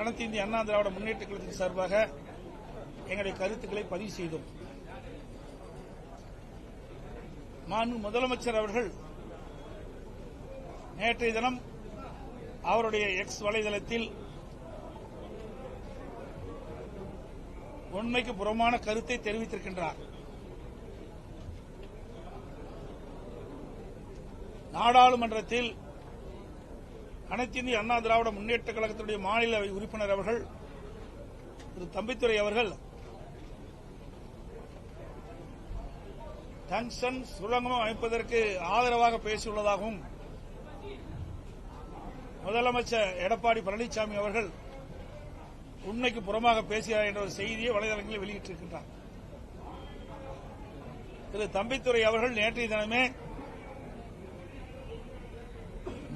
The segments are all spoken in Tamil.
அனைத்து இந்திய அண்ணா திராவிட முன்னேற்ற கழகத்தின் சார்பாக எங்களுடைய கருத்துக்களை பதிவு செய்தோம். மாண்பு முதலமைச்சர் அவர்கள் நேற்றைய தினம் அவருடைய எக்ஸ் வலைதளத்தில் உண்மைக்கு புறமான கருத்தை தெரிவித்திருக்கின்றார். நாடாளுமன்றத்தில் அனைத்து இந்திய அண்ணா திராவிட முன்னேற்ற கழகத்தினுடைய மாநில உறுப்பினர் அவர்கள் திரு தம்பித்துறை அவர்கள் டங்ஸ்டன் சுரங்கம் அமைப்பதற்கு ஆதரவாக பேசியுள்ளதாகவும் முதலமைச்சர் எடப்பாடி பழனிசாமி அவர்கள் உண்மைக்கு புறமாக பேசுகிறார் என்ற ஒரு செய்தியை வலைதளங்களில் வெளியிட்டிருக்கின்றார். திரு தம்பித்துறை அவர்கள் நேற்றைய தினமே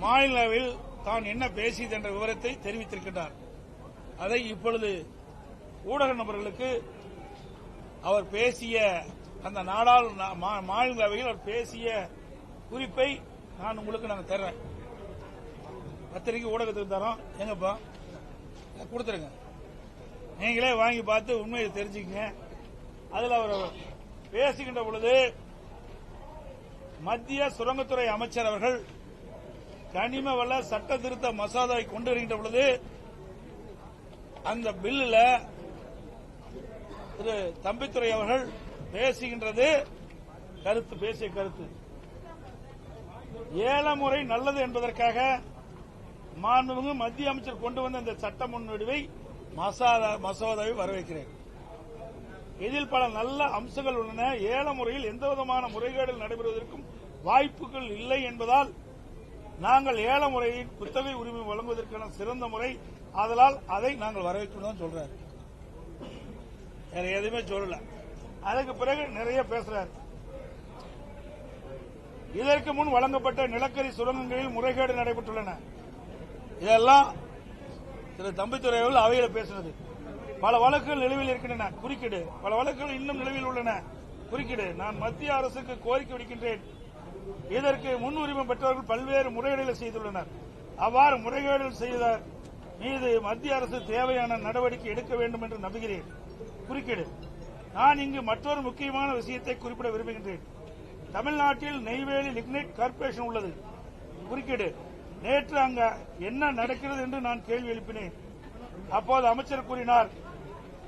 மாநிலவில் தான் என்ன பேசியது என்ற விவரத்தை தெரிவித்திருக்கின்றார். அதை இப்பொழுது ஊடக நபர்களுக்கு அவர் பேசிய அந்த நாடாள் மாநிலங்களவையில் அவர் பேசிய குறிப்பை நான் உங்களுக்கு நாங்கள் தர்றேன். பத்திரிகை ஊடகத்துக்கு தரோம் எங்கப்பா? கொடுத்துருங்க. நீங்களே வாங்கி பார்த்து உண்மையை தெரிஞ்சுக்கங்க. அதில் அவர் பேசுகின்ற பொழுது மத்திய சுரங்கத்துறை அமைச்சர் அவர்கள் கனிம வள சட்ட திருத்த மசோதாவை கொண்டு வருகின்ற பொழுது அந்த பில்லில் திரு தம்பித்துறை அவர்கள் பேசுகின்றது கருத்து பேசிய கருத்து. ஏழ முறை நல்லது என்பதற்காக மாண்புமிகு மத்திய அமைச்சர் கொண்டு வந்த இந்த சட்ட முன்வடிவை மசோதாவை வரவேற்கிறேன். இதில் பல நல்ல அம்சங்கள் உள்ளன. ஏல முறையில் எந்தவிதமான முறைகேடுகள் நடைபெறுவதற்கும் வாய்ப்புகள் இல்லை என்பதால் நாங்கள் ஏல முறையின் குத்தகை உரிமை வழங்குவதற்கான சிறந்த முறை. ஆதலால் அதை நாங்கள் வரவேற்றுதான் சொல்றாரு. வேற எதுவுமே சொல்லல. அதுக்கு பிறகு நிறைய பேசுறாரு. இதற்கு முன் வழங்கப்பட்ட நிலக்கரி சுரங்கங்களில் முறைகேடு நடைபெற்றுள்ளன. இதெல்லாம் திரு தம்பித்துறை அவர்கள் அவையில் பேசினது. பல வழக்குகள் நிலுவையில் இருக்கின்றன. குறுக்கீடு. பல வழக்குகள் இன்னும் நிலுவையில் உள்ளன. குறுக்கீடு. நான் மத்திய அரசுக்கு கோரிக்கை விடுக்கின்றேன். இதற்கு முன்னுரிமை பெற்றவர்கள் பல்வேறு முறைகேடுகளை செய்துள்ளனர். அவ்வாறு முறைகேடுகள் செய்தார் மீது மத்திய அரசு தேவையான நடவடிக்கை எடுக்க வேண்டும் என்று நம்புகிறேன். குறுக்கீடு. நான் இங்கு மற்றொரு முக்கியமான விஷயத்தை குறிப்பிட விரும்புகின்றேன். தமிழ்நாட்டில் நெய்வேலி லிக்னைட் கார்ப்பரேஷன் உள்ளது. குறுக்கீடு. நேற்று அங்க என்ன நடக்கிறது என்று நான் கேள்வி எழுப்பினேன். அப்போது அமைச்சர் கூறினார்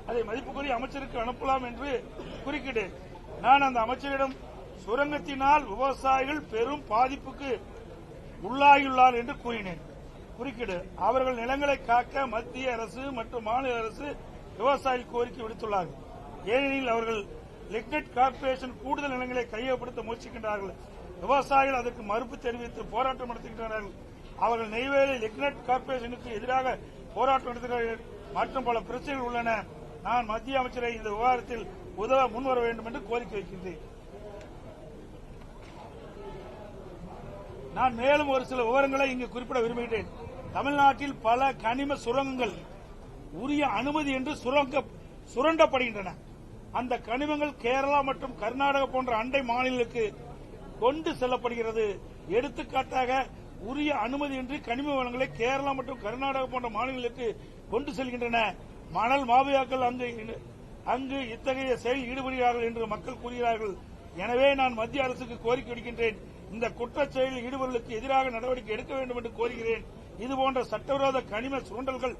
அதை மதிப்புக்குரிய அமைச்சருக்கு அனுப்பலாம் என்று குறுக்கீடு. நான் அந்த அமைச்சரிடம் சுரங்கத்தினால் விவசாயிகள் பெரும் பாதிப்புக்கு உள்ளாகியுள்ளார் என்று கூறினேன். குறுக்கீடு அவர்கள் நிலங்களை காக்க மத்திய அரசு மற்றும் மாநில அரசு விவசாயி கோரிக்கை விடுத்துள்ளார்கள். ஏனெனில் அவர்கள் லிக்னெட் கார்ப்பரேஷன் கூடுதல் நிலங்களை கையகப்படுத்த முயற்சிக்கின்றார்கள். விவசாயிகள் அதற்கு மறுப்பு தெரிவித்து போராட்டம் நடத்துகின்றனர் அவர்கள் நெய்வேலி லிக்னெட் கார்ப்பரேஷனுக்கு எதிராக போராட்டம் நடத்துகிறார்கள். மற்றும் பல பிரச்சனைகள் உள்ளன. நான் மத்திய அமைச்சரை இந்த விவகாரத்தில் உதவ முன்வர வேண்டும் என்று கோரிக்கை வைக்கின்றேன். நான் மேலும் ஒரு சில விவரங்களை இங்கு குறிப்பிட விரும்புகிறேன் தமிழ்நாட்டில் பல கனிம சுரங்கங்கள் உரிய அனுமதி என்று சுரங்க சுரண்டப்படுகின்றன. அந்த கனிமங்கள் கேரளா மற்றும் கர்நாடகா போன்ற அண்டை மாநிலங்களுக்கு கொண்டு செல்லப்படுகிறது. எடுத்துக்காட்டாக உரிய அனுமதியின்றி கனிம வளங்களை கேரளா மற்றும் கர்நாடகா போன்ற மாநிலங்களுக்கு கொண்டு செல்கின்றன. மணல் மாபியாக்கள் அங்கு அங்கு இத்தகைய செயல் ஈடுபடுகிறார்கள் என்று மக்கள் கூறுகிறார்கள். எனவே நான் மத்திய அரசுக்கு கோரிக்கை விடுக்கின்றேன். இந்த குற்றச் செயலில் ஈடுபடுவதற்கு எதிராக நடவடிக்கை எடுக்க வேண்டும் என்று கோருகிறேன். இதுபோன்ற சட்டவிரோத கனிம சுரண்டல்கள்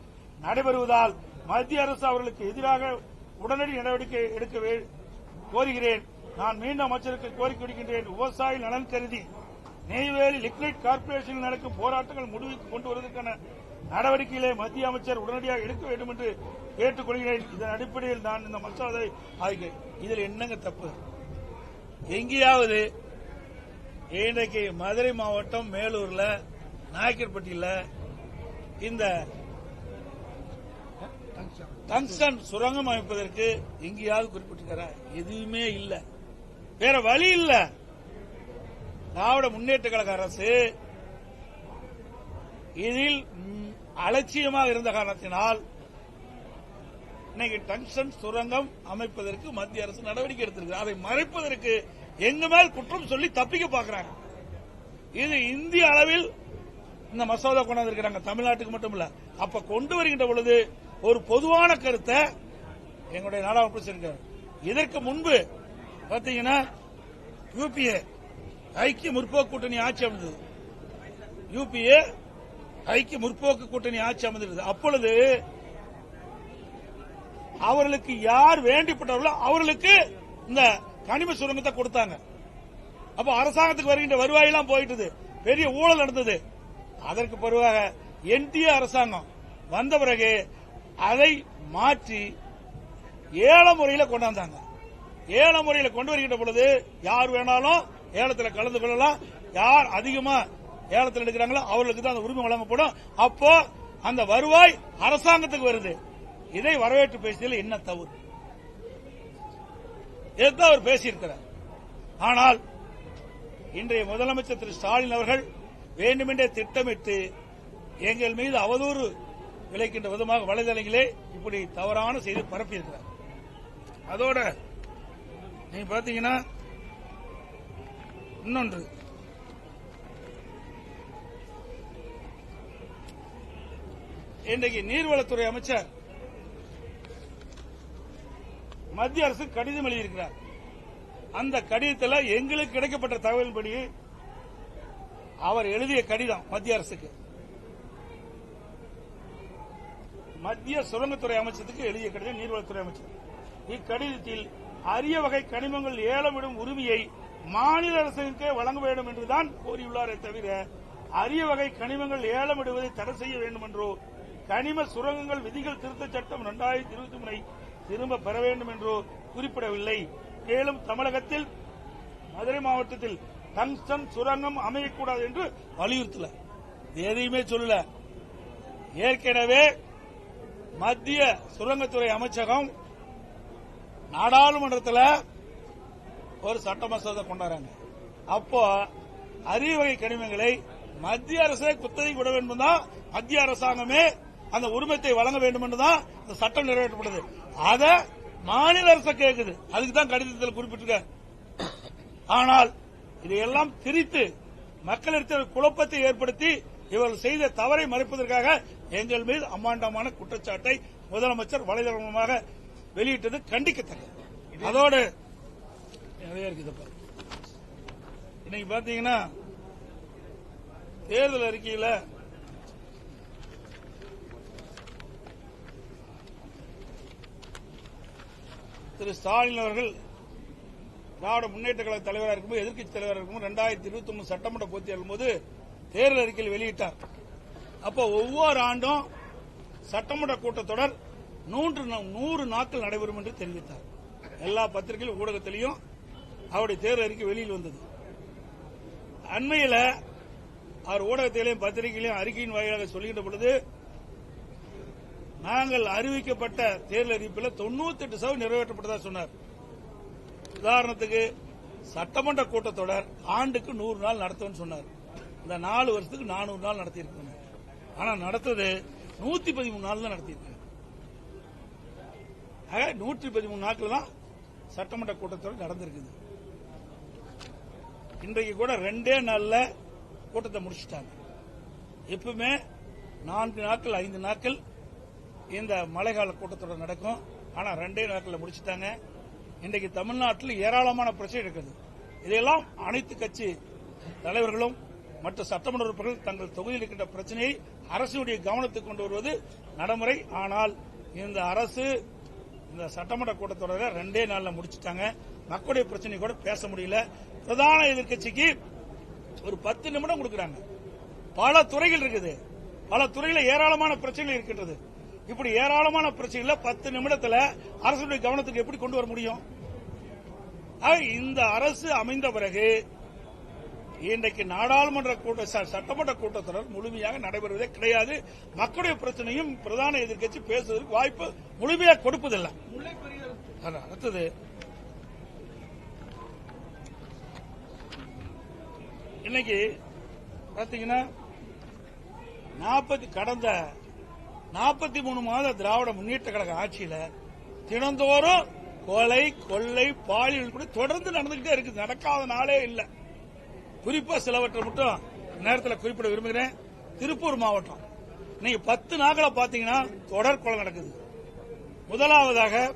நடைபெறுவதால் மத்திய அரசு அவர்களுக்கு எதிராக உடனடி நடவடிக்கை எடுக்க கோருகிறேன். நான் மீண்டும் அமைச்சருக்கு கோரிக்கை விடுக்கின்றேன். விவசாய நலன் கருதி நெய்வேலி லிக்னைட் கார்ப்பரேஷனில் நடக்கும் போராட்டங்கள் முடிவுக்கு கொண்டு வருவதற்கான நடவடிக்கைகளை மத்திய அமைச்சர் உடனடியாக எடுக்க வேண்டும் என்று கேட்டுக் கொள்கிறேன் இதன் அடிப்படையில் நான் இந்த மசோதாவை ஆகிறேன் இதில் என்னங்க தப்பு? எங்கேயாவது இன்றைக்கு மதுரை மாவட்டம் மேலூர்ல நாயக்கர்பட்டியில் இந்த டங்ஸ்டன் சுரங்கம் அமைப்பதற்கு எங்கேயாவது குறிப்பிட்டிருக்கிற எதுவுமே இல்லை. வேற வழி இல்ல. திராவிட முன்னேற்ற கழக அரசு இதில் அலட்சியமாக இருந்த காரணத்தினால் இன்னைக்கு டங்ஸ்டன் சுரங்கம் அமைப்பதற்கு மத்திய அரசு நடவடிக்கை எடுத்திருக்கு அதை மறைப்பதற்கு எங்க மேல் குற்றம் சொல்லி தப்பிக்க பாக்குறாங்க. இது இந்திய அளவில் இந்த மசோதா கொண்டாந்து இருக்கிறாங்க தமிழ்நாட்டுக்கு மட்டும் இல்ல அப்ப கொண்டு வருகின்ற பொழுது ஒரு பொதுவான கருத்தை எங்களுடைய நாடாளுமன்ற இதற்கு முன்பு பாத்தீங்கன்னா யூபிஏ ஐக்கிய முற்போக்கு கூட்டணி ஆட்சி அமைந்தது. யூபிஏ ஐக்கிய முற்போக்கு கூட்டணி ஆட்சி அமைந்திருந்தது அப்பொழுது அவர்களுக்கு யார் வேண்டிப்பட்டவர்களோ அவர்களுக்கு இந்த கனிம சுரங்கத்தை கொடுத்தாங்க. அப்ப அரசாங்கத்துக்கு வருகின்ற வருவாயெல்லாம் போயிட்டது. பெரிய ஊழல் நடந்தது. அதற்கு பிறகாக என்டிஏ அரசாங்கம் வந்த பிறகு அதை மாற்றி ஏல முறையில் கொண்டாந்தாங்க. ஏல முறையில் கொண்டு வருகின்ற பொழுது யார் வேணாலும் ஏலத்தில் கலந்து கொள்ளலாம். யார் அதிகமா ஏலத்தில் எடுக்கிறாங்களோ அவர்களுக்கு தான் அந்த உரிமை வழங்கப்படும். அப்போ அந்த வருவாய் அரசாங்கத்துக்கு வருது. இதை வரவேற்று பேசியதில் என்ன தவறு? இதைத்தான் அவர் பேசியிருக்கிறார். ஆனால் இன்றைய முதலமைச்சர் திரு ஸ்டாலின் அவர்கள் வேண்டுமென்றே திட்டமிட்டு எங்கள் மீது அவதூறு விளைக்கின்ற விதமாக வலைதளங்களே இப்படி தவறான செய்தி பரப்பியிருக்கிறார். அதோட நீங்க பாத்தீங்கன்னா இன்னொன்று. இன்றைக்கு நீர்வளத்துறை அமைச்சர் மத்திய அரசு கடிதம் எழுதியிருக்கிறார். அந்த கடிதத்தில் எங்களுக்கு கிடைக்கப்பட்ட தகவலின்படி அவர் எழுதிய கடிதம் மத்திய அரசுக்கு. மத்திய சுரங்கத்துறை அமைச்சருக்கு எழுதிய கடிதம் நீர்வளத்துறை அமைச்சர். இக்கடிதத்தில் அரிய வகை கனிமங்கள் ஏலமிடும் உரிமையை மாநில அரசுக்கே வழங்க வேண்டும் என்றுதான் கோரியுள்ளாரே தவிர அரிய வகை கனிமங்கள் ஏலமிடுவதை தடை செய்ய வேண்டும் என்றோ கனிம சுரங்கங்கள் விதிகள் திருத்த சட்டம் இரண்டாயிரத்தி இருபத்தி மூணை திரும்ப பெற வேண்டும் என்றோ குறிப்பிடவில்லை. மேலும் தமிழகத்தில் மதுரை மாவட்டத்தில் டங்ஸ்டன் சுரங்கம் அமையக்கூடாது என்று வலியுறுத்தல. எதையுமே சொல்லல. ஏற்கனவே மத்திய சுரங்கத்துறை அமைச்சகம் நாடாளுமன்றத்தில் ஒரு சட்ட மசோதா கொண்டாடுறாங்க. அப்போ அரிய வகை கனிமங்களை மத்திய அரசே குத்தகை விட வேண்டும் தான் மத்திய அரசாங்கமே அந்த உரிமத்தை வழங்க வேண்டும் என்று தான் இந்த சட்டம் நிறைவேற்றப்படுது. அத மாநில அரசு கேக்குது. அதுக்கு தான் கடிதத்தில் குறிப்பிட்டிருக்க. ஆனால் இதையெல்லாம் திரித்து மக்களிடத்தில் குழப்பத்தை ஏற்படுத்தி இவர்கள் செய்த தவறை மறைப்பதற்காக எங்கள் மீது அம்மாண்டமான குற்றச்சாட்டை முதலமைச்சர் வலைதளமாக வெளியிட்டது கண்டிக்கத்தக்கது. அதோடு நிறைய இருக்குது. இன்னைக்கு பாத்தீங்கன்னா தேர்தல் அறிக்கையில திரு ஸ்டாலின் அவர்கள் திராவிட முன்னேற்ற கழக தலைவராக இருக்கும்போது எதிர்க்கட்சி தலைவராக இருக்கும்போது ரெண்டாயிரத்தி இருபத்தி ஒன்பது சட்டமன்ற பொதுத் தேர்தல் போது தேர்தல் அறிக்கையில் வெளியிட்டார். அப்போ ஒவ்வொரு ஆண்டும் சட்டமன்ற கூட்டத்தொடர் நூன்று நூறு நாட்கள் நடைபெறும் என்று தெரிவித்தார். எல்லா பத்திரிகையும் ஊடகத்திலையும் அவருடைய தேர்தல் அறிக்கை வெளியில் வந்தது. அண்மையில் அவர் ஊடகத்திலையும் பத்திரிகையிலையும் அறிக்கையின் வாயிலாக சொல்கின்ற பொழுது நாங்கள் அறிவிக்கப்பட்ட தேர்தல் அறிவிப்பில் தொண்ணூத்தி எட்டு சதவீதம் நிறைவேற்றப்பட்டதா சொன்னார். உதாரணத்துக்கு சட்டமன்ற கூட்டத்தொடர் ஆண்டுக்கு நூறு நாள் நடத்தும் சொன்னார். இந்த நாலு வருஷத்துக்கு நானூறு நாள் நடத்தியிருக்கோம். ஆனா நடத்தது நூத்தி பதிமூணு நாள் தான் நடத்தியிருக்காங்க நூற்றி பதிமூணு நாட்கள் தான் சட்டமன்ற கூட்டத்தொடர் நடந்திருக்குது. இன்றைக்கு கூட ரெண்டே நாள்ல கூட்டத்தை முடிச்சிட்டாங்க. எப்பவுமே நான்கு நாட்கள் ஐந்து நாட்கள் இந்த மழைக்கால கூட்டத்தொடர் நடக்கும். ஆனா ரெண்டே நாட்களில் முடிச்சுட்டாங்க. இன்றைக்கு தமிழ்நாட்டில் ஏராளமான பிரச்சனை இருக்குது. இதையெல்லாம் அனைத்து கட்சி தலைவர்களும் மற்ற சட்டமன்ற உறுப்பினர்கள் தங்கள் தொகுதியில் இருக்கின்ற பிரச்சனையை அரசுடைய கவனத்துக்கு கொண்டு வருவது நடைமுறை. ஆனால் இந்த அரசு இந்த சட்டமன்ற கூட்டத்தொடரை ரெண்டே நாளில் முடிச்சுட்டாங்க. மக்களுடைய பிரச்சனை கூட பேச முடியல. பிரதான எதிர்க்கட்சிக்கு ஒரு பத்து நிமிடம் கொடுக்கிறாங்க. பல துறைகள் இருக்குது. பல துறையில் ஏராளமான பிரச்சனைகள் இருக்கின்றது. இப்படி ஏராளமான பிரச்சனைகளை பத்து நிமிடத்தில் அரசுடைய கவனத்துக்கு எப்படி கொண்டு வர முடியும்? இந்த அரசு அமைந்த பிறகு இன்றைக்கு நாடாளுமன்ற கூட்ட ச- சட்டமன்ற கூட்டத்தொடர் முழுமையாக நடைபெறுவதே கிடையாது. மக்களுடைய பிரச்சனையும் பிரதான எதிர்க்கட்சி பேசுவதற்கு வாய்ப்பு முழுமையாக கொடுப்பதில்லை. அடுத்தது இன்னைக்கு பாத்தீங்கன்னா நாற்பது கடந்த நாற்பத்தி மூணு மாத திராவிட முன்னேற்ற கழக ஆட்சியில தினந்தோறும் கொலை கொள்ளை பாலியல் கூட தொடர்ந்து நடந்துகிட்டே இருக்குது. நடக்காத நாளே இல்லை. குறிப்பா சிலவற்றை மட்டும் நேரத்தில் குறிப்பிட விரும்புகிறேன். திருப்பூர் மாவட்டம். இன்னைக்கு பத்து நாட்களை பாத்தீங்கன்னா தொடர் கொலை நடக்குது. முதலாவதாக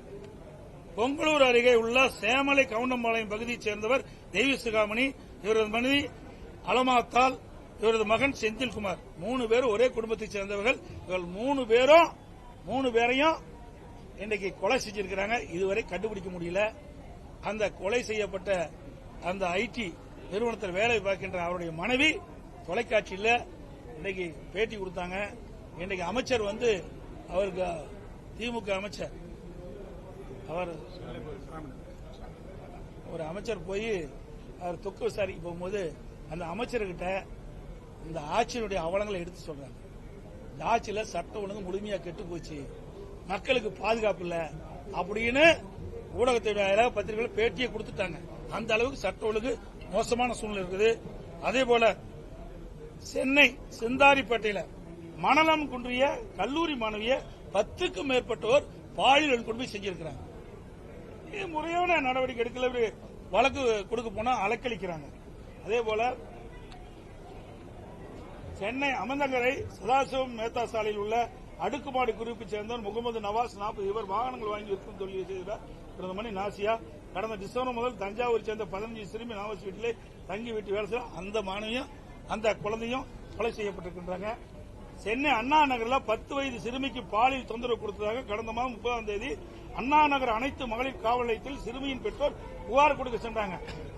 பொங்கலூர் அருகே உள்ள சேமலை கவுண்டம்பாளையம் பகுதியைச் சேர்ந்தவர் தெய்வ சிகாமணி. இவரது மனைவி அலமாத்தால் இவரது மகன் செந்தில்குமார். மூணு பேரும் ஒரே குடும்பத்தை சேர்ந்தவர்கள். இவர்கள் மூணு பேரும் மூணு பேரையும் இன்றைக்கு கொலை செஞ்சிருக்கிறாங்க. இதுவரை கண்டுபிடிக்க முடியல. அந்த கொலை செய்யப்பட்ட அந்த ஐடி நிறுவனத்தில் வேலை பார்க்கின்ற அவருடைய மனைவி தொலைக்காட்சியில் இன்னைக்கு பேட்டி கொடுத்தாங்க. இன்னைக்கு அமைச்சர் வந்து அவருக்கு திமுக அமைச்சர். அவர் ஒரு அமைச்சர் போய் அவர் தொக்கு விசாரிக்க போகும்போது அந்த அமைச்சர்கிட்ட இந்த ஆட்சியினுடைய அவலங்களை எடுத்து சொல்றாங்க இந்த ஆட்சியில சட்ட ஒழுங்கு முழுமையா கெட்டு போச்சு. மக்களுக்கு பாதுகாப்பு இல்ல. அப்படின்னு ஊடகத்தை பத்திரிகைகள் பேட்டியை கொடுத்துட்டாங்க. அந்த அளவுக்கு சட்ட ஒழுங்கு மோசமான சூழ்நிலை இருக்குது. அதே போல சென்னை செந்தாரிப்பேட்டையில மணலம் குன்றிய கல்லூரி மாணவிய பத்துக்கும் மேற்பட்டோர் பாலியல் கொண்டு போய் செஞ்சிருக்கிறாங்க. முறையான நடவடிக்கை எடுக்கல? வழக்கு கொடுக்க போனா அலக்களிக்கிறாங்க அதே போல சென்னை அமந்தங்கரை சதாசிவம் மேத்தா சாலையில் உள்ள அடுக்குமாடி குரூப்பை சேர்ந்தவர் முகமது நவாஸ் நாற்பது இவர் வாகனங்கள் வாங்கி விற்கும் தொழிலை செய்கிறார் பிரதமர் மணி நாசியா. கடந்த டிசம்பர் முதல் தஞ்சாவூர் சேர்ந்த பதினஞ்சு சிறுமி நவாஸ் வீட்டிலே தங்கி வீட்டு வேலை செய்ய அந்த மாணவியும் அந்த குழந்தையும் கொலை செய்யப்பட்டிருக்கின்றாங்க. சென்னை அண்ணா நகரில் பத்து வயது சிறுமிக்கு பாலியல் தொந்தரவு கொடுத்ததாக கடந்த மாதம் முப்பதாம் தேதி அண்ணா நகர் அனைத்து மகளிர் காவல் நிலையத்தில் சிறுமியின் பெற்றோர் புகார் கொடுக்க சென்றாங்க.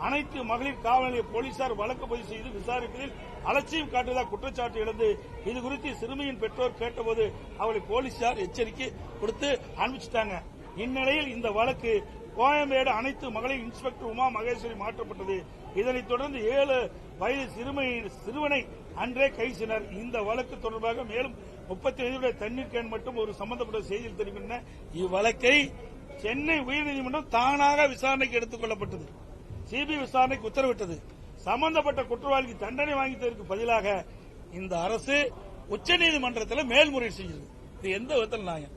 அனைத்து மகளிர் காவல் நிலைய போலீசார் வழக்கு பதிவு செய்து விசாரிப்பதில் அலட்சியம் காட்டுவதாக குற்றச்சாட்டு எழுந்து இது குறித்து சிறுமியின் பெற்றோர் கேட்டபோது அவளை போலீசார் எச்சரிக்கை கொடுத்து அனுப்பிச்சிட்டாங்க. இந்நிலையில் இந்த வழக்கு கோயம்பேடு அனைத்து மகளிர் இன்ஸ்பெக்டர் உமா மகேஸ்வரி மாற்றப்பட்டது. இதனைத் தொடர்ந்து ஏழு வயது சிறுமை சிறுவனை அன்றே கைசினர் செய்தனர் இந்த வழக்கு தொடர்பாக மேலும் முப்பத்தி ஐந்து தண்ணீர் கேன் மட்டும் ஒரு சம்பந்தப்பட்ட செய்தியில் தெரிவிக்கின்றன. இவ்வழக்கை சென்னை உயர்நீதிமன்றம் தானாக விசாரணைக்கு எடுத்துக் கொள்ளப்பட்டது. சிபிஐ விசாரணைக்கு உத்தரவிட்டது. சம்பந்தப்பட்ட குற்றவாளிக்கு தண்டனை வாங்கித்ததற்கு பதிலாக இந்த அரசு உச்சநீதிமன்றத்தில் மேல்முறையீடு செஞ்சது இது எந்த விதத்தில் நியாயம்?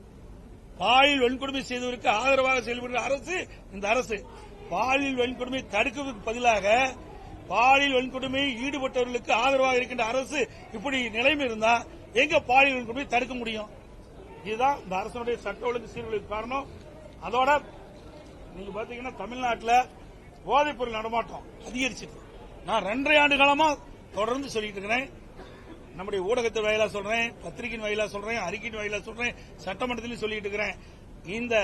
பாலியல் வன்கொடுமை செய்தவருக்கு ஆதரவாக செயல்படுகிற அரசு இந்த அரசு. பாலியல் வன்கொடுமை தடுக்கிறதுக்கு பதிலாக பாலியல் வன்கொடுமையில் ஈடுபட்டவர்களுக்கு ஆதரவாக இருக்கின்ற அரசு இப்படி நிலைமை இருந்தா எங்க பாலியல் வன்கொடுமை தடுக்க முடியும்? இதுதான் இந்த அரசனுடைய சட்ட ஒழுங்கு சீர்குலைக்கு காரணம். அதோட நீங்க பாத்தீங்கன்னா தமிழ்நாட்டில் போதைப்பொருள் நடமாட்டம் அதிகரிச்சிருக்கு. நான் ரெண்டரை ஆண்டு காலமா தொடர்ந்து சொல்லிட்டு இருக்கிறேன். நம்முடைய ஊடகத்தை வாயிலா சொல்றேன் பத்திரிகையின் வாயிலா சொல்றேன் அறிக்கையின் வாயிலா சொல்றேன் சட்டமன்றத்திலும் சொல்லிட்டு இருக்கிறேன். இந்த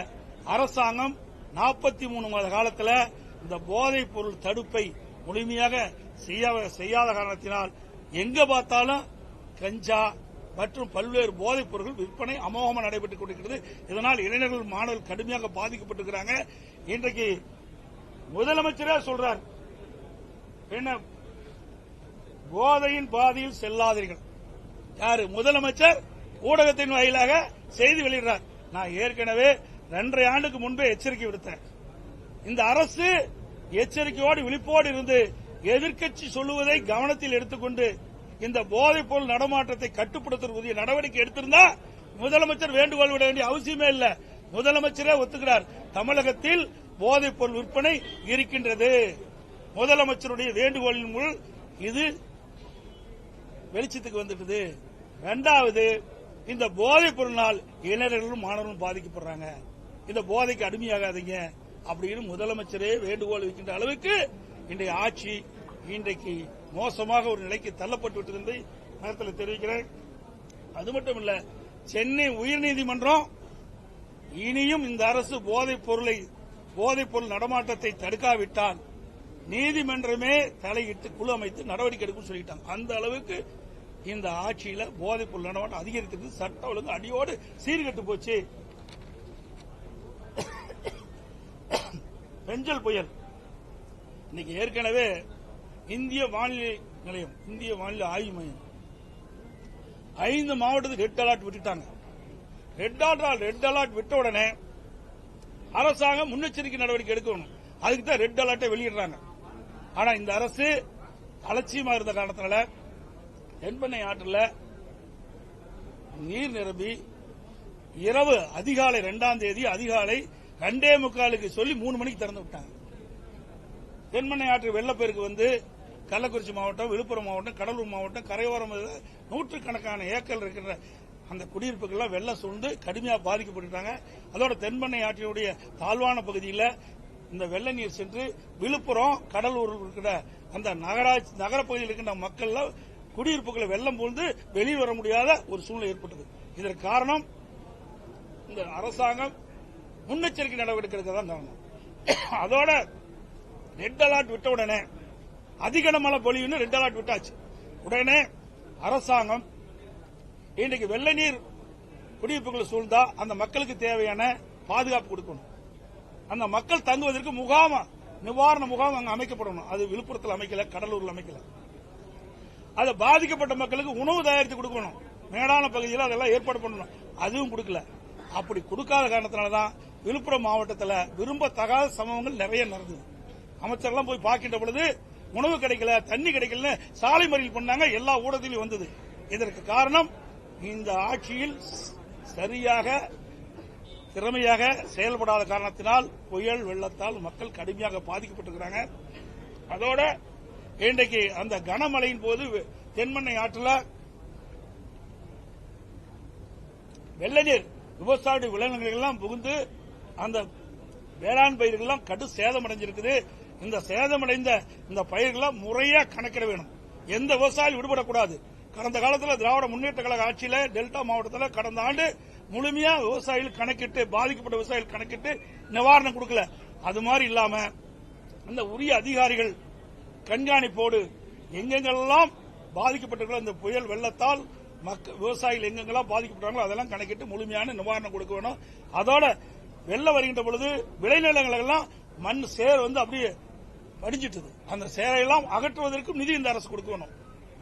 அரசாங்கம் நாற்பத்தி மூணு மாத காலத்தில் இந்த போதைப் பொருள் தடுப்பை முழுமையாக செய்யாத காரணத்தினால் எங்க பார்த்தாலும் கஞ்சா மற்றும் பல்வேறு போதைப் பொருட்கள் விற்பனை அமோகமாக நடைபெற்றுக் கொண்டிருக்கிறது. இதனால் இளைஞர்கள் மாணவர்கள் கடுமையாக பாதிக்கப்பட்டிருக்கிறாங்க. இன்றைக்கு முதலமைச்சரே சொல்றார் என்ன? போதையின் பாதையில் செல்லாதீர்கள். யாரு? முதலமைச்சர் ஊடகத்தின் வாயிலாக செய்தி வெளியிடுறார். நான் ஏற்கனவே ரெண்டரை ஆண்டுக்கு முன்பே எச்சரிக்கை விடுத்தேன். இந்த அரசு எச்சரிக்கையோடு விழிப்போடு இருந்து எதிர்க்கட்சி சொல்லுவதை கவனத்தில் எடுத்துக்கொண்டு இந்த போதைப் பொருள் நடமாட்டத்தை கட்டுப்படுத்துவதற்கு நடவடிக்கை எடுத்திருந்தா முதலமைச்சர் வேண்டுகோள் விட வேண்டிய அவசியமே இல்லை. முதலமைச்சரே ஒத்துக்கிறார். தமிழகத்தில் போதைப் பொருள் விற்பனை இருக்கின்றது. முதலமைச்சருடைய வேண்டுகோளின் முள் இது வெளிச்சத்துக்கு வந்துட்டது. ரெண்டாவது இந்த போதைப் பொருளால் இளைஞர்களும் மாணவர்களும் பாதிக்கப்படுறாங்க. இந்த போதைக்கு அடிமையாகாதீங்க. அப்படின்னு முதலமைச்சரே வேண்டுகோள் வைக்கின்ற அளவுக்கு இன்றைய ஆட்சி இன்றைக்கு மோசமாக ஒரு நிலைக்கு தள்ளப்பட்டு விட்டது என்பதை நேரத்தில் தெரிவிக்கிறேன். அது மட்டும் இல்ல சென்னை உயர்நீதிமன்றம் இனியும் இந்த அரசு போதைப் பொருளை போதைப் பொருள் நடமாட்டத்தை தடுக்காவிட்டால் நீதிமன்றமே தலையிட்டு குழு அமைத்து நடவடிக்கை எடுக்கும் சொல்லிட்டாங்க. அந்த அளவுக்கு இந்த ஆட்சியில போதைப் பொருள் நடமாட்டம் அதிகரித்திருக்கு. சட்டம் ஒழுங்கு அடியோடு சீர்கட்டு போச்சு. பெஞ்சல் புயல். இன்னைக்கு ஏற்கனவே இந்திய வானிலை நிலையம் இந்திய வானிலை ஆய்வு மையம் ஐந்து மாவட்டத்துக்கு ரெட் அலர்ட் விட்டுட்டாங்க. ரெட் அலர்ட் ரெட் அலர்ட் விட்ட உடனே அரசாங்கம் முன்னெச்சரிக்கை நடவடிக்கை எடுக்கணும். அதுக்கு தான் ரெட் அலர்ட்டை வெளியிடுறாங்க. ஆனா இந்த அரசு அலட்சியமா இருந்த காரணத்தினால தென்பெண்ணை ஆற்றில் நீர் நிரம்பி இரவு அதிகாலை இரண்டாம் தேதி அதிகாலை ரெண்டே முக்காலுக்கு சொல்லி மூணு மணிக்கு திறந்து விட்டாங்க. தென்மனை ஆற்று வெள்ளப்பெருக்கு வந்து கள்ளக்குறிச்சி மாவட்டம் விழுப்புரம் மாவட்டம் கடலூர் மாவட்டம் கரையோரம் நூற்றுக்கணக்கான ஏக்கர் இருக்கின்ற அந்த குடியிருப்புகள்லாம் வெள்ளம் சூழ்ந்து கடுமையாக பாதிக்கப்பட்டுட்டாங்க. அதோட தென்பெண்ணை ஆற்றினுடைய தாழ்வான பகுதியில் இந்த வெள்ள நீர் சென்று விழுப்புரம் கடலூர் இருக்கிற அந்த நகராட்சி நகரப்பகுதியில் இருக்கின்ற மக்கள் குடியிருப்புகளை வெள்ளம் பூழ்ந்து வெளியில் வர முடியாத ஒரு சூழ்நிலை ஏற்பட்டது. இதற்கு காரணம் இந்த அரசாங்கம் முன்னெச்சரிக்கை நடவடிக்கை எடுக்க தான் காரணம். அதோட ரெட் அலர்ட் விட்ட உடனே அதிகன மழை பொழிவுன்னு ரெட் அலர்ட் விட்டாச்சு. உடனே அரசாங்கம் இன்றைக்கு வெள்ள நீர் குடியிருப்புகளை சூழ்ந்தா அந்த மக்களுக்கு தேவையான பாதுகாப்பு கொடுக்கணும். அந்த மக்கள் தங்குவதற்கு முகாம் நிவாரண முகாம் அங்க அமைக்கப்படணும். அது விழுப்புரத்தில் அமைக்கல கடலூர்ல அமைக்கல. அது பாதிக்கப்பட்ட மக்களுக்கு உணவு தயாரித்து கொடுக்கணும். மேடான பகுதியில் அதெல்லாம் ஏற்பாடு பண்ணணும். அதுவும் கொடுக்கல. அப்படி கொடுக்காத காரணத்தினாலதான் விழுப்புரம் மாவட்டத்தில் விரும்பத்தகாத சம்பவங்கள் நிறைய நடந்தது. அமைச்சர்லாம் போய் பார்க்கின்ற பொழுது உணவு கிடைக்கல தண்ணி கிடைக்கல சாலை மறியல் பண்ணாங்க எல்லா ஊடகத்திலும் வந்தது. இதற்கு காரணம் இந்த ஆட்சியில் சரியாக திறமையாக செயல்படாத காரணத்தினால் புயல் வெள்ளத்தால் மக்கள் கடுமையாக பாதிக்கப்பட்டிருக்கிறாங்க. அதோட இன்றைக்கு அந்த கனமழையின் போது தென்மண்ணை ஆற்றில் வெள்ள நீர் விவசாய விளைநிலங்கள் எல்லாம் புகுந்து அந்த வேளாண் பயிர்கள் எல்லாம் கடு சேதமடைஞ்சிருக்குது. இந்த சேதமடைந்த இந்த பயிர்கள்லாம் முறையா கணக்கிட வேணும். எந்த விவசாயம் விடுபடக்கூடாது. கடந்த காலத்தில் திராவிட முன்னேற்ற கழக ஆட்சியில் டெல்டா மாவட்டத்தில் கடந்த ஆண்டு முழுமையா விவசாயிகள் கணக்கிட்டு பாதிக்கப்பட்ட விவசாயிகள் கணக்கிட்டு நிவாரணம் கொடுக்கல. அது மாதிரி இல்லாம அந்த உரிய அதிகாரிகள் கண்காணிப்போடு எங்கெங்கெல்லாம் பாதிக்கப்பட்டிருக்கிற இந்த புயல் வெள்ளத்தால் மக்கள் விவசாயிகள் எங்கெங்கெல்லாம் பாதிக்கப்பட்டாங்களோ அதெல்லாம் கணக்கிட்டு முழுமையான நிவாரணம் கொடுக்க வேணும். அதோட வெள்ளம் வருகின்ற பொழுது விளைநிலங்கள் எல்லாம் மண் சேர் வந்து அப்படியே வடிஞ்சிட்டது. அந்த சேரையெல்லாம் அகற்றுவதற்கும் நிதி இந்த அரசு கொடுக்கணும்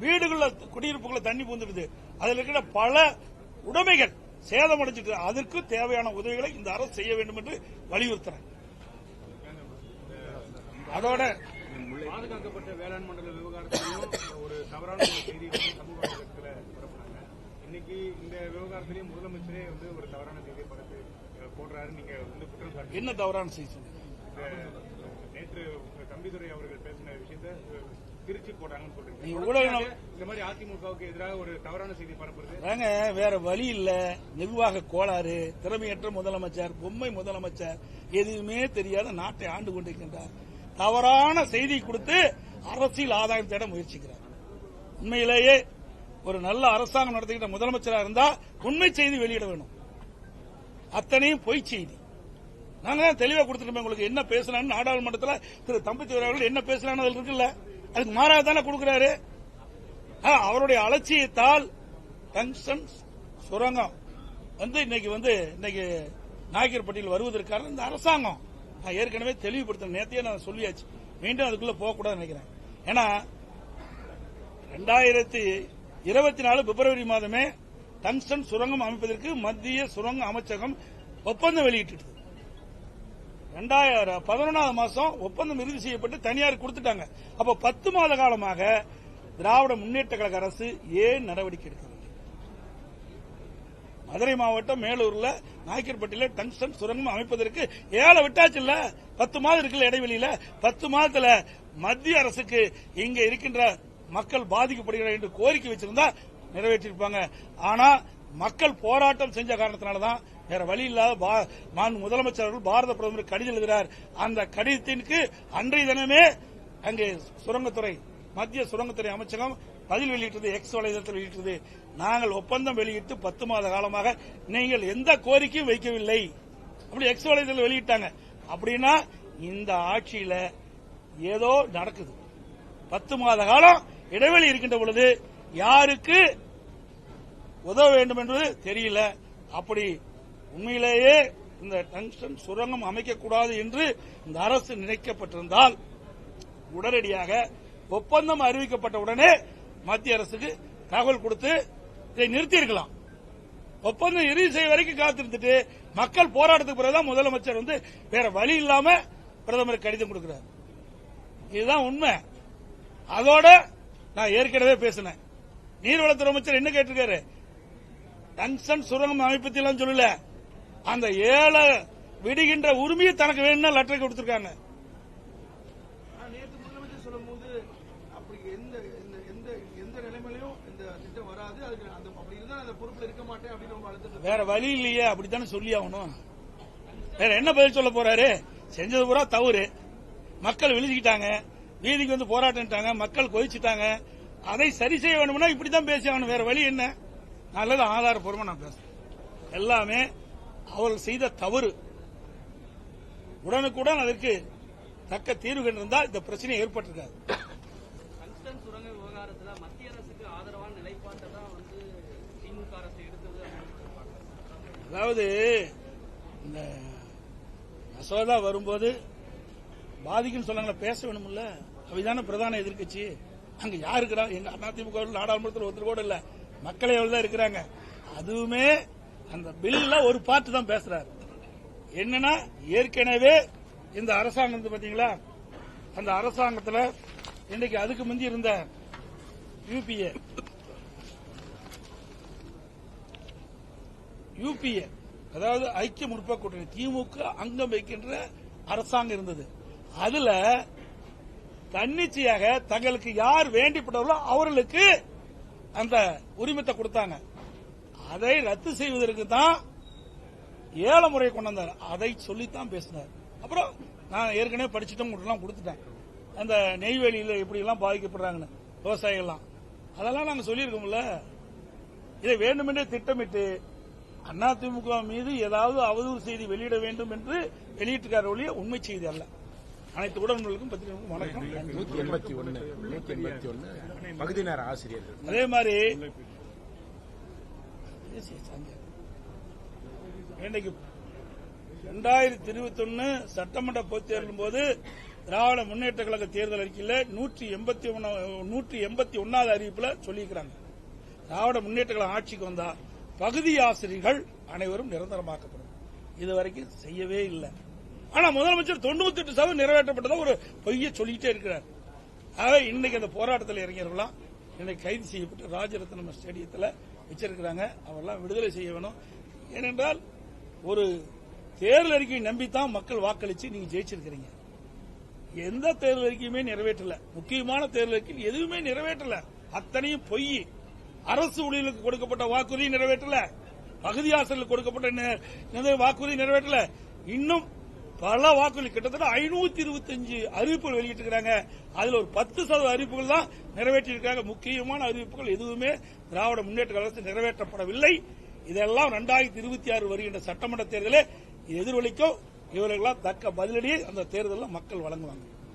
வீடுகள்ல குடியிருப்புகளை தண்ணி பூந்துடுது அதில் இருக்கிற பல உடைமைகள் சேதமடைஞ்சிட்டு அதற்கு தேவையான உதவிகளை இந்த அரசு செய்ய வேண்டும் என்று வலியுறுத்துறேன். அதோட பாதுகாக்கப்பட்ட வேளாண் மண்டல விவகாரத்திலையும் ஒரு தவறான செய்தி சமூக வலைதளத்துல பரப்புனாங்க இன்னைக்கு இந்த விவகாரத்திலையும் முதலமைச்சரே வந்து ஒரு தவறான செய்தியை பரப்பி போடுறாரு நீங்க வந்து குற்றம் சாட்டி என்ன தவறான செய்தி? நேற்று தம்பிதுரை அவர்கள் பேசின விஷயத்த திருச்சி போட்டாங்கன்னு சொல்றீங்க. இந்த மாதிரி அதிமுகவுக்கு எதிராக ஒரு தவறான செய்தி பரப்புறது. வேற வழி இல்ல. நிர்வாக கோளாறு. திறமையற்ற முதலமைச்சர் பொம்மை முதலமைச்சர் எதுவுமே தெரியாத நாட்டை ஆண்டு கொண்டிருக்கின்றார். தவறான செய்தி கொடுத்து அரசியல் ஆதாயம் தேட முயற்சிக்கிறார். உண்மையிலேயே ஒரு நல்ல அரசாங்கம் நடத்துகின்ற முதலமைச்சரா இருந்தா உண்மை செய்தி வெளியிட வேணும். அத்தனையும் பொய் செய்தி. நாங்க தெளிவா கொடுத்துருப்போம் உங்களுக்கு என்ன பேசலாம்னு நாடாளுமன்றத்தில் திரு தம்பித்துறை அவர்கள் என்ன பேசலாம்னு அதுல இருக்குல்ல? அதுக்கு மாறாக தானே கொடுக்கிறாரு? அவருடைய அலட்சியத்தால் டங்ஸ்டன் சுரங்கம் வந்து இன்னைக்கு வந்து இன்னைக்கு நாயக்கர்பட்டியில் வருவதற்கான இந்த அரசாங்கம். நான் ஏற்கனவே தெளிவுபடுத்தின நேத்தையே நான் சொல்லியாச்சு. மீண்டும் அதுக்குள்ள போகக்கூடாது நினைக்கிறேன். ஏன்னா ரெண்டாயிரத்தி இருபத்தி நாலு பிப்ரவரி மாதமே டங்ஸ்டன் சுரங்கம் அமைப்பதற்கு மத்திய சுரங்க அமைச்சகம் ஒப்பந்தம் வெளியிட்டு ரெண்டாயிரம் பதினொன்றாவது மாசம் ஒப்பந்தம் இறுதி செய்யப்பட்டு தனியார் கொடுத்துட்டாங்க. அப்ப பத்து மாத காலமாக திராவிட முன்னேற்ற கழக அரசு ஏன் நடவடிக்கை எடுக்கவில்லை? மதுரை மாவட்டம் மேலூர்ல நாய்க்கர்பட்டியில டங்ஸ்டன் சுரங்கம் அமைப்பதற்கு ஏழை விட்டாச்சுல்ல பத்து மாதம் இருக்குல்ல இடைவெளியில. பத்து மாதத்துல மத்திய அரசுக்கு இங்க இருக்கின்ற மக்கள் பாதிக்கப்படுகிறார் என்று கோரிக்கை வச்சிருந்தா நிறைவேற்றிருப்பாங்க. ஆனா மக்கள் போராட்டம் செஞ்ச காரணத்தினாலதான் வேற வழி இல்லாத பா- முதலமைச்சர் அவர்கள் பாரத பிரதமர் கடிதம் எழுதினார் அந்த கடிதத்திற்கு அன்றைய தினமே அங்கே சுரங்கத்துறை மத்திய சுரங்கத்துறை அமைச்சகம் பதில் வெளியிட்டது எக்ஸ் வலைதளத்தில் வெளியிட்டது. நாங்கள் ஒப்பந்தம் வெளியிட்டு பத்து மாத காலமாக நீங்கள் எந்த கோரிக்கையும் வைக்கவில்லை. அப்படி எக்ஸ் வலைதளத்தில் வெளியிட்டாங்க. அப்படின்னா இந்த ஆட்சியில ஏதோ நடக்குது. பத்து மாத காலம் இடைவெளி இருக்கின்ற பொழுது யாருக்கு உதவ வேண்டும் என்பது தெரியல. அப்படி உண்மையிலேயே இந்த டங்ஸ்டன் சுரங்கம் அமைக்கக்கூடாது என்று இந்த அரசு நினைக்கப்பட்டிருந்தால் உடனடியாக ஒப்பந்தம் அறிவிக்கப்பட்ட உடனே மத்திய அரசுக்கு தகவல் கொடுத்து இதை நிறுத்தியிருக்கலாம். ஒப்பந்தம் இறுதி செய்ய வரைக்கும் காத்திருந்துட்டு மக்கள் போராட்டத்துக்கு பிறகுதான் முதலமைச்சர் வந்து வேற வழி இல்லாம பிரதமர் கடிதம் கொடுக்கிறார். இதுதான் உண்மை. அதோட நான் ஏற்கனவே பேசினேன். நீர்வளத்துறை அமைச்சர் என்ன கேட்டிருக்காரு? டங்ஸ்டன் சுரங்கம் அமைப்பத்திலாம் சொல்லல. அந்த ஏழை விடுகின்ற உரிமையை தனக்கு வேணும்னா லெட்டர் கொடுத்திருக்காங்க. வேற வழி இல்லையே அப்படித்தானே சொல்லி ஆகணும். வேற என்ன பதில் சொல்ல போறாரு? செஞ்சது பூரா தவறு. மக்கள் விழிச்சுக்கிட்டாங்க வீதிக்கு வந்து போராட்டம் மக்கள் கொதிச்சுட்டாங்க. அதை சரி செய்ய வேணும்னா இப்படித்தான் பேசி ஆகணும். வேற வழி என்ன? நல்லது ஆதாரபூர்வமா நான் பேசுறேன். எல்லாமே அவர்கள் செய்த தவறு. உடனுக்குடன் அதற்கு தக்க தீர்வு கண்டிருந்தால் இந்த பிரச்சனை ஏற்பட்டிருக்காது. டங்ஸ்டன் சுரங்க விவகாரத்துல மத்திய அரசுக்கு ஆதரவான நிலைப்பாட்டை தான் வந்து திமுக அரசு எடுத்தது அப்படின்னு பார்க்கணும். அதாவது இந்த மசோதா வரும்போது பாதிக்குன்னு சொன்னாங்களா பேச வேணும்ல அவைதானே பிரதான எதிர்க்கட்சி. அங்க யார் இருக்கிறா? எங்க அதிமுக நாடாளுமன்றத்தில் ஒருத்தர் கூட இல்ல. மக்களே தான் இருக்கிறாங்க. அதுவுமே அந்த பில்ல ஒரு பார்ட் தான் பேசுறாரு. என்னன்னா ஏற்கனவே இந்த அரசாங்கம் பாத்தீங்களா? அந்த அரசாங்கத்துல இன்னைக்கு அதுக்கு முந்தி இருந்த யூபிஏ யூபிஏ அதாவது ஐக்கிய முற்போக்கு கூட்டணி திமுக அங்கம் வைக்கின்ற அரசாங்கம் இருந்தது. அதுல தன்னிச்சையாக தங்களுக்கு யார் வேண்டிப்பட்டவர்களோ அவர்களுக்கு அந்த உரிமத்தை கொடுத்தாங்க. அதை ரத்து செய்வதற்கு தான் ஏழ முறை கொண்டு வந்தார் அதை சொல்லித்தான் பேசினார். அப்புறம் நான் ஏற்கனவே படிச்சுட்டும் எல்லாம் கொடுத்துட்டேன். அந்த நெய்வேலியில எப்படி எல்லாம் பாதிக்கப்படுறாங்கன்னு விவசாயிகள்லாம். அதெல்லாம் நாங்க சொல்லியிருக்கோம்ல. இதை வேண்டுமென்றே திட்டமிட்டு அதிமுக மீது ஏதாவது அவதூறு செய்தி வெளியிட வேண்டும் என்று வெளியிட்டிருக்கார ஒழிய உண்மை செய்தி அல்ல. அனைத்து உடன்களுக்கும் பத்திரிகைகளுக்கும் வணக்கம். நூத்தி எண்பத்தி ஒன்னு பகுதி நேர ஆசிரியர்கள். அதே மாதிரி இன்னைக்கு ரெண்டாயிரத்தி இருபத்தி ஒன்னு சட்டமன்ற பொதுத் தேர்தலும் போது திராவிட முன்னேற்ற கழக தேர்தல் அறிக்கையில் நூற்றி எண்பத்தி நூற்றி எண்பத்தி ஒன்னாவது அறிவிப்புல சொல்லியிருக்கிறாங்க. திராவிட முன்னேற்ற கழக ஆட்சிக்கு வந்தா பகுதி ஆசிரியர்கள் அனைவரும் நிரந்தரமாக்கப்படும். இதுவரைக்கும் செய்யவே இல்லை. ஆனா முதலமைச்சர் தொண்ணூத்தி எட்டு சதவீதம் நிறைவேற்றப்பட்டதா ஒரு பொய்ய சொல்லிக்கிட்டே இருக்கிறார். ஆக இன்னைக்கு அந்த போராட்டத்தில் இறங்கியவர்களாம் இன்னைக்கு கைது செய்யப்பட்டு ராஜரத்னம் ஸ்டேடியத்தில் வச்சிருக்கிறாங்க. அவரெல்லாம் விடுதலை செய்ய வேணும். ஏனென்றால் ஒரு தேர்தல் அறிக்கையை நம்பித்தான் மக்கள் வாக்களிச்சு நீங்க ஜெயிச்சிருக்கிறீங்க. எந்த தேர்தல் அறிக்கையுமே நிறைவேற்றல. முக்கியமான தேர்தல் அறிக்கையில் எதுவுமே நிறைவேற்றல. அத்தனையும் பொய். அரசு ஊழியர்களுக்கு கொடுக்கப்பட்ட வாக்குறுதி நிறைவேற்றல. பகுதி ஆசிரியர்களுக்கு கொடுக்கப்பட்ட வாக்குறுதி நிறைவேற்றல. இன்னும் பல வாக்குகள் கிட்டத்தட்ட ஐநூத்தி இருபத்தஞ்சு அறிவிப்புகள் வெளியிட்டிருக்கிறாங்க. அதுல ஒரு பத்து சதவீத அறிவிப்புகள் தான் நிறைவேற்றியிருக்காங்க முக்கியமான அறிவிப்புகள் எதுவுமே திராவிட முன்னேற்ற கழகத்தில் நிறைவேற்றப்படவில்லை. இதெல்லாம் ரெண்டாயிரத்தி இருபத்தி ஆறு வருகின்ற சட்டமன்ற தேர்தலே எதிரொலிக்கும். இவர்களெல்லாம் தக்க பதிலடியை அந்த தேர்தலில் மக்கள் வழங்குவாங்க.